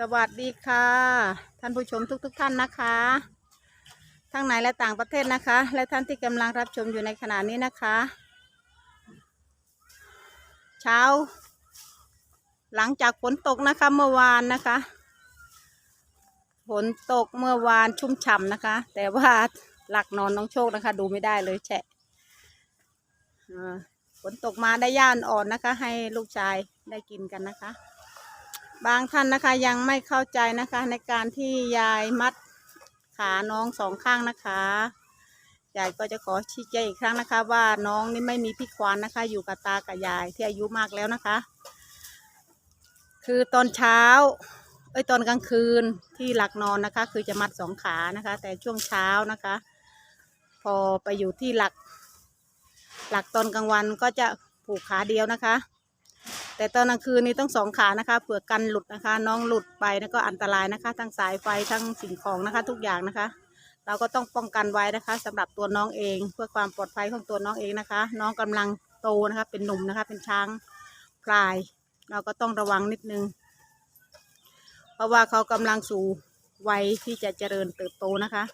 สวัสดีค่ะ ท่านผู้ชมทุกๆทท่านนะคะ ทั้งในและต่างประเทศนะคะ และท่านที่กำลังรับชมอยู่ในขณะนี้นะคะ เช้า หลังจากฝนตกนะคะเมื่อวานนะคะฝนตกเมื่อวานชุ่มฉ่ำนะคะ แต่ว่าหลักนอนน้องโชคนะคะ ดูไม่ได้เลยแฉะฝนตกมาได้ย่านอ่อนนะคะ ให้ลูกชายได้กินกันนะคะ บางท่านนะคะยังไม่เข้าใจนะคะในการที่ยายมัดขาน้องสองข้างนะคะยายก็จะขอชี้แจงอีกครั้งนะคะ ว่าน้องนี่ไม่มีพี่ควานนะคะ อยู่กับตากับยายที่อายุมากแล้วนะคะ คือตอนเช้าเอ้ยตอนกลางคืนที่หลักนอนนะคะ คือจะมัดสองขานะคะ แต่ช่วงเช้านะคะ พอไปอยู่ที่หลัก หลักตอนกลางวันก็จะผูกขาเดียวนะคะ แต่ตอนกลางคืนนี้ต้องสองขานะคะเผื่อกันหลุดนะคะ น้องหลุดไปนะก็อันตรายนะคะ ทั้งสายไฟทั้งสิ่งของนะคะ ทุกอย่างนะคะ เราก็ต้องป้องกันไว้นะคะสำหรับตัวน้องเอง เพื่อความปลอดภัยของตัวน้องเองนะคะ น้องกำลังโตนะคะ เป็นหนุ่มนะคะ เป็นช้างพลาย เราก็ต้องระวังนิดนึง เพราะว่าเขากำลังสู่วัยที่จะเจริญเติบโตนะคะ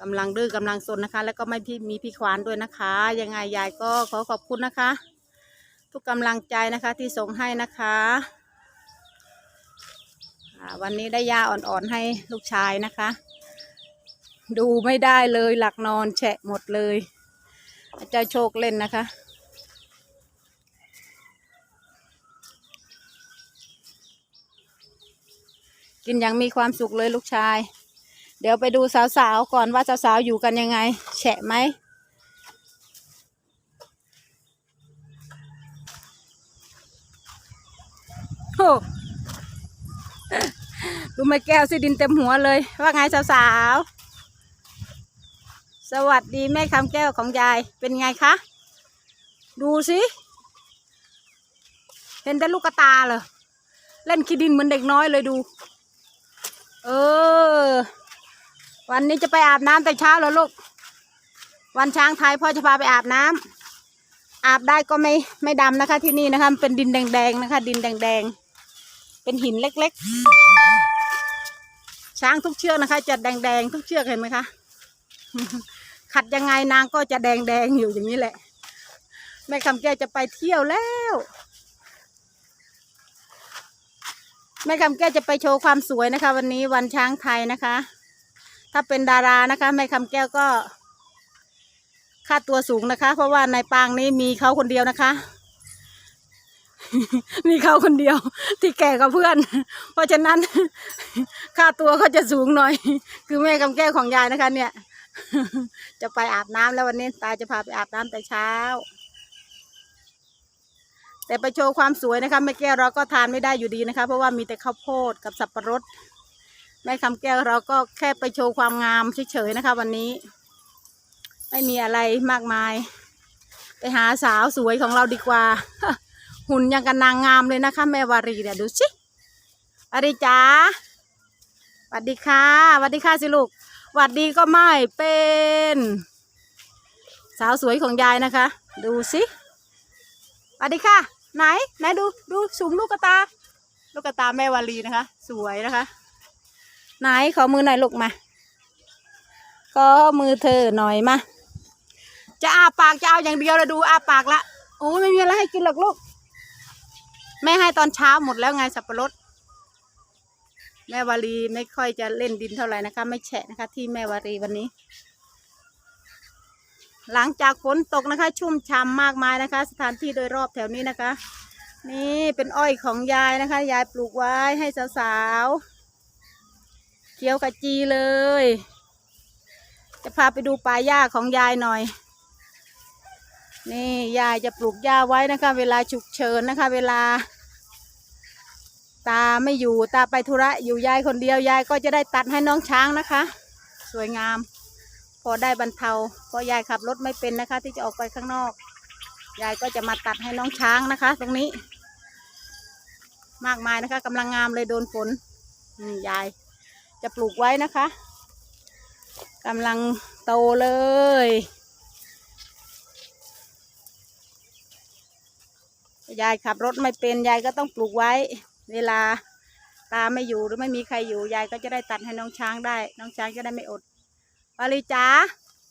กำลังดื้อกำลังซนนะคะ แล้วก็ไม่พี่มีพี่ควานด้วยนะคะ ยังไงยายก็ขอขอบคุณนะคะ ทุกกำลังใจนะคะที่ส่งให้นะคะวันนี้ได้ยาอ่อนๆให้ลูกชายนะคะ ดูไม่ได้เลยหลักนอนแฉะหมดเลยเจ้าโชคเล่นนะคะ กินอย่างมีความสุขเลยลูกชาย เดี๋ยวไปดูสาวๆก่อนว่าสาวๆอยู่กันยังไง แฉะไหม ดูไม่แก้วสิดินเต็มหัวเลย ว่าไงสาวๆ สวัสดีแม่คำแก้วของยาย เป็นไงคะ ดูสิ เห็นแต่ลูกกระตาเหรอ เล่นขี้ดินเหมือนเด็กน้อยเลยดู เออ วันนี้จะไปอาบน้ำแต่เช้าแล้วลูก วันช้างไทยพ่อจะพาไปอาบน้ำอาบได้ก็ไม่ไม่ดำนะคะที่นี่นะคะ เป็นดินแดงๆนะคะ ดินแดงๆ เป็นหินเล็กๆ ช้างทุกเชือกนะคะ จะแดงๆทุกเชือกเห็นไหมคะ ขัดยังไงนางก็จะแดงๆอยู่อย่างนี้แหละ แม่คำแก้วจะไปเที่ยวแล้ว แม่คำแก้วจะไปโชว์ความสวยนะคะ วันนี้วันช้างไทยนะคะ ถ้าเป็นดารานะคะ แม่คำแก้วก็ค่าตัวสูงนะคะ เพราะว่าในปางนี้มีเขาคนเดียวนะคะ มีเขาคนเดียวที่แก่กับเพื่อน เพราะฉะนั้น ค่าตัวเขาจะสูงหน่อย คือแม่คำแก้วของยายนะคะ เนี่ย จะไปอาบน้ำแล้ววันนี้ตาจะพาไปอาบน้ำแต่เช้า แต่ไปโชว์ความสวยนะคะแม่แก้วเราก็ทานไม่ได้อยู่ดีนะคะ เพราะว่ามีแต่ข้าวโพดกับสับปะรดแม่คำแก้วเราก็แค่ไปโชว์ความงามเฉยๆนะคะ วันนี้ ไม่มีอะไรมากมาย ไปหาสาวสวยของเราดีกว่า หุ่นยังกันนางงามเลยนะคะ แม่วารีเนี่ยดูสิวารีจ๋าสวัสดีค่ะสวัสดีค่ะสิลูกสวัสดีก็ไม่เป็น สาวสวยของยายนะคะ ดูสิสวัสดีค่ะ ไหนไหนดูดูสูงลูกกระตา ลูกกระตาแม่วารีนะคะ สวยนะคะ ไหนขอมือหน่อยลูกมาก็มือเธอหน่อยมาจะอาปากจะเอาอย่างเดียวเลยดูอาปากละโอ้ยไม่มีอะไรให้กินหรอกลูก แม่ให้ตอนเช้าหมดแล้วไงสับปะรด แม่วารีไม่ค่อยจะเล่นดินเท่าไหร่นะคะ ไม่แฉะนะคะ ที่แม่วารีวันนี้ หลังจากฝนตกนะคะ ชุ่มฉ่ำมากมายนะคะ สถานที่โดยรอบแถวนี้นะคะ นี่เป็นอ้อยของยายนะคะ ยายปลูกไว้ให้สาวๆเขียวขจีเลย จะพาไปดูป่าหญ้าของยายหน่อย นี่ยายจะปลูกหญ้าไว้นะคะ เวลาฉุกเฉินนะคะ เวลา ตาไม่อยู่ตาไปธุระอยู่ยายคนเดียวยายก็จะได้ตัดให้น้องช้างนะคะ สวยงาม พอได้บรรเทาเพราะยายขับรถไม่เป็นนะคะ ที่จะออกไปข้างนอก ยายก็จะมาตัดให้น้องช้างนะคะ ตรงนี้ มากมายนะคะกำลังงามเลยโดนฝนนี่ยายจะปลูกไว้นะคะกำลังโตเลย ยายขับรถไม่เป็นยายก็ต้องปลูกไว้ เวลาตาไม่อยู่หรือไม่มีใครอยู่ยายก็จะได้ตัดให้น้องช้างได้ น้องช้างจะได้ไม่อดวาลีจ๋า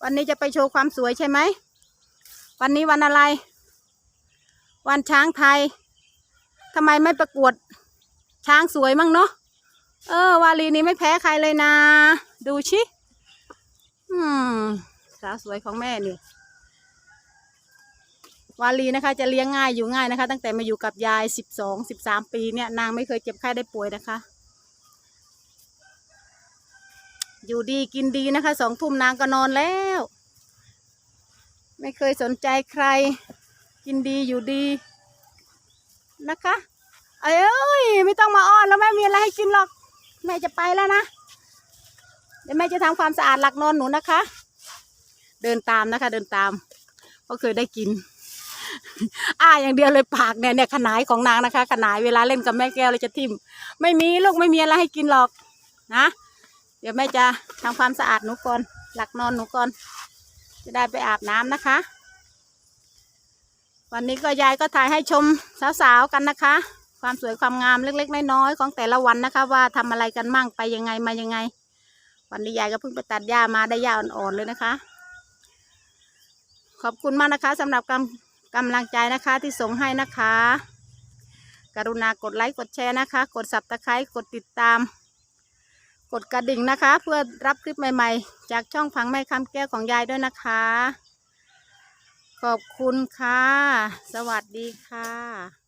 วันนี้จะไปโชว์ความสวยใช่ไหมวันนี้วันอะไร วันช้างไทยทำไมไม่ประกวดช้างสวยมั่งเนาะเออ วาลีนี้ไม่แพ้ใครเลยนะ ดูชิอืมสาวสวยของแม่นี่ วาลีนะคะ จะเลี้ยงง่ายอยู่ง่ายนะคะ ตั้งแต่มาอยู่กับยายสิบสองสิบสามปีเนี่ยนางไม่เคยเจ็บไข้ได้ป่วยนะคะ อยู่ดีกินดีนะคะสองทุ่มนางก็นอนแล้ว ไม่เคยสนใจใคร กินดีอยู่ดีนะคะ เอ้ยไม่ต้องมาอ้อนแล้วแม่มีอะไรให้กินหรอก แม่จะไปแล้วนะเดี๋ยวแม่จะทำความสะอาดหลักนอนหนูนะคะ เดินตามนะคะ เดินตามก็เคยได้กิน อ้าอย่างเดียวเลยปากเนี่ยเนี่ยขนายของนางนะคะ ขนายเวลาเล่นกับแม่แก้วเลยจะทิ่ม ไม่มีลูกไม่มีอะไรให้กินหรอกนะ เดี๋ยวแม่จะทำความสะอาดหนูก่อน หลักนอนหนูก่อน จะได้ไปอาบน้ำนะคะ วันนี้ก็ยายก็ถ่ายให้ชมสาวๆกันนะคะ ความสวยความงามเล็กๆน้อยๆของแต่ละวันนะคะ ว่าทำอะไรกันมั่งไปยังไงมายังไง วันนี้ยายก็เพิ่งไปตัดหญ้ามาได้หญ้าอ่อนๆเลยนะคะ ขอบคุณมากนะคะสำหรับกำ กำลังใจนะคะที่ส่งให้นะคะ กรุณากดไลค์กดแชร์นะคะ กดสับตะไคร้กดติดตาม กดกระดิ่งนะคะ เพื่อรับคลิปใหม่ๆ จากช่องฟังแม่คำแก้วของยายด้วยนะคะ ขอบคุณค่ะ สวัสดีค่ะ